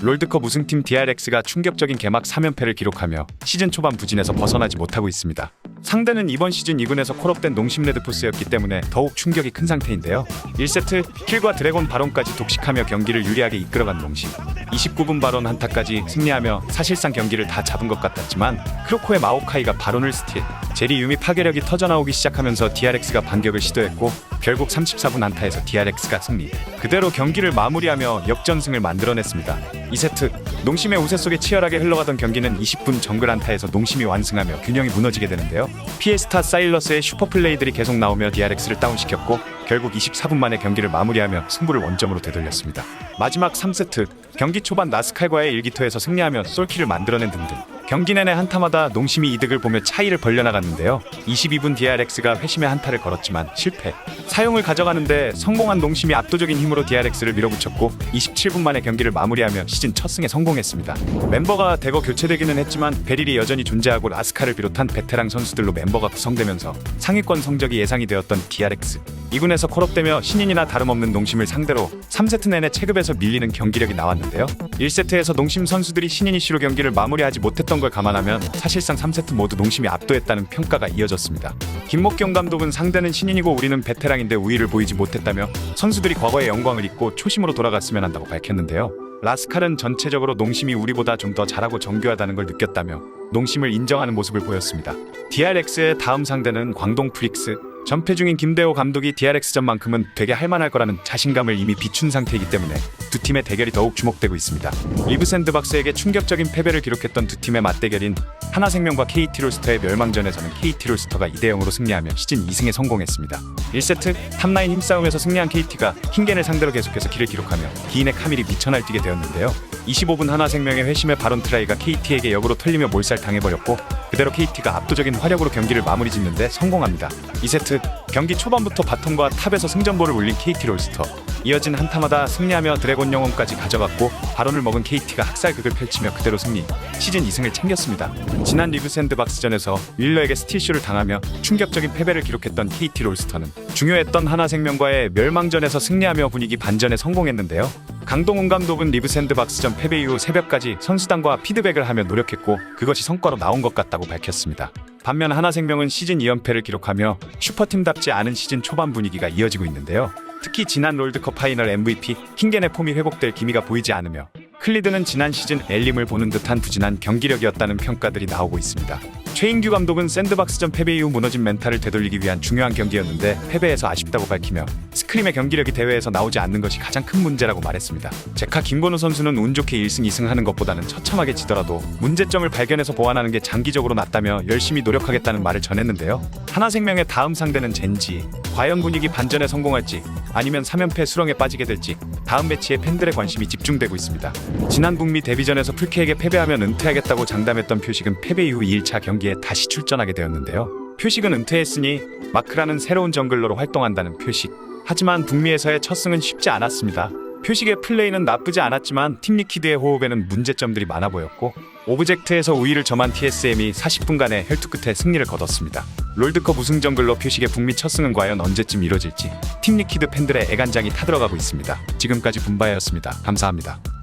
롤드컵 우승팀 DRX가 충격적인 개막 3연패를 기록하며 시즌 초반 부진에서 벗어나지 못하고 있습니다. 상대는 이번 시즌 2군에서 콜업된 농심 레드포스였기 때문에 더욱 충격이 큰 상태인데요. 1세트 킬과 드래곤 바론까지 독식하며 경기를 유리하게 이끌어간 농심. 29분 바론 한타까지 승리하며 사실상 경기를 다 잡은 것 같았지만 크로코의 마오카이가 바론을 스틸, 제리 유미 파괴력이 터져나오기 시작하면서 DRX가 반격을 시도했고 결국 34분 한타에서 DRX가 승리. 그대로 경기를 마무리하며 역전승을 만들어냈습니다. 2세트 농심의 우세 속에 치열하게 흘러가던 경기는 20분 정글 한타에서 농심이 완승하며 균형이 무너지게 되는데요. 피에스타 사일러스의 슈퍼플레이들이 계속 나오며 DRX를 다운시켰고 결국 24분 만에 경기를 마무리하며 승부를 원점으로 되돌렸습니다. 마지막 3세트 경기 초반 나스칼과의 일기토에서 승리하며 솔킬을 만들어낸 등등 경기 내내 한타마다 농심이 이득을 보며 차이를 벌려나갔는데요. 22분 DRX가 회심의 한타를 걸었지만 실패. 사용을 가져가는데 성공한 농심이 압도적인 힘으로 DRX를 밀어붙였고 27분 만에 경기를 마무리하며 시즌 첫 승에 성공했습니다. 멤버가 대거 교체되기는 했지만 베릴이 여전히 존재하고 라스카를 비롯한 베테랑 선수들로 멤버가 구성되면서 상위권 성적이 예상이 되었던 DRX. 2군에서 콜업되며 신인이나 다름없는 농심을 상대로 3세트 내내 체급에서 밀리는 경기력이 나왔는데요. 1세트에서 농심 선수들이 신인 이슈로 경기를 마무리하지 못했던 걸 감안하면 사실상 3세트 모두 농심이 압도했다는 평가가 이어졌습니다. 김목경 감독은 상대는 신인이고 우리는 베테랑인데 우위를 보이지 못했다며 선수들이 과거의 영광을 잊고 초심으로 돌아갔으면 한다고 밝혔는데요. 라스칼은 전체적으로 농심이 우리보다 좀 더 잘하고 정교하다는 걸 느꼈다며 농심을 인정하는 모습을 보였습니다. DRX의 다음 상대는 광동 프릭스. 전패 중인 김대호 감독이 DRX전만큼은 되게 할만할 거라는 자신감을 이미 비춘 상태이기 때문에 두 팀의 대결이 더욱 주목되고 있습니다. 리브 샌드박스에게 충격적인 패배를 기록했던 두 팀의 맞대결인 하나생명과 KT 롤스터의 멸망전에서는 KT 롤스터가 2대 0으로 승리하며 시즌 2승에 성공했습니다. 1세트 탑라인 힘싸움에서 승리한 KT가 킹겐을 상대로 계속해서 킬을 기록하며 기인의 카밀이 미쳐 날뛰게 되었는데요. 25분 하나생명의 회심의 바론 트라이가 KT에게 역으로 털리며 몰살당해버렸고 그대로 KT가 압도적인 화력으로 경기를 마무리 짓는데 성공합니다. 2세트 경기 초반부터 바텀과 탑에서 승전보를 올린 KT 롤스터 이어진 한타마다 승리하며 드래곤 영혼까지 가져갔고 바론을 먹은 KT가 학살극을 펼치며 그대로 승리 시즌 2승을 챙겼습니다. 지난 리브 샌드박스전에서 윌러에게 스틸쇼를 당하며 충격적인 패배를 기록했던 KT 롤스터는 중요했던 하나생명과의 멸망전에서 승리하며 분위기 반전에 성공했는데요. 강동훈 감독은 리브 샌드박스전 패배 이후 새벽까지 선수단과 피드백을 하며 노력했고 그것이 성과로 나온 것 같다고 밝혔습니다. 반면 하나생명은 시즌 2연패를 기록하며 슈퍼팀답지 않은 시즌 초반 분위기가 이어지고 있는데요. 특히 지난 롤드컵 파이널 MVP 킹겐의 폼이 회복될 기미가 보이지 않으며 클리드는 지난 시즌 엘림을 보는 듯한 부진한 경기력이었다는 평가들이 나오고 있습니다. 최인규 감독은 샌드박스전 패배 이후 무너진 멘탈을 되돌리기 위한 중요한 경기였는데 패배해서 아쉽다고 밝히며 스크림의 경기력이 대회에서 나오지 않는 것이 가장 큰 문제라고 말했습니다. 제카 김건우 선수는 운 좋게 1승 2승 하는 것보다는 처참하게 지더라도 문제점을 발견해서 보완하는 게 장기적으로 낫다며 열심히 노력하겠다는 말을 전했는데요. 하나생명의 다음 상대는 젠지. 과연 분위기 반전에 성공할지 아니면 3연패 수렁에 빠지게 될지 다음 매치에 팬들의 관심이 집중되고 있습니다. 지난 북미 데뷔전에서 풀케에게 패배하면 은퇴하겠다고 장담했던 표식은 패배 이후 2일차 경기에 다시 출전하게 되었는데요. 표식은 은퇴했으니 마크라는 새로운 정글러로 활동한다는 표식. 하지만 북미에서의 첫 승은 쉽지 않았습니다. 표식의 플레이는 나쁘지 않았지만 팀 리퀴드의 호흡에는 문제점들이 많아 보였고 오브젝트에서 우위를 점한 TSM이 40분간의 혈투 끝에 승리를 거뒀습니다. 롤드컵 우승 정글러 표식의 북미 첫 승은 과연 언제쯤 이뤄질지 팀 리퀴드 팬들의 애간장이 타들어가고 있습니다. 지금까지 분바였습니다. 감사합니다.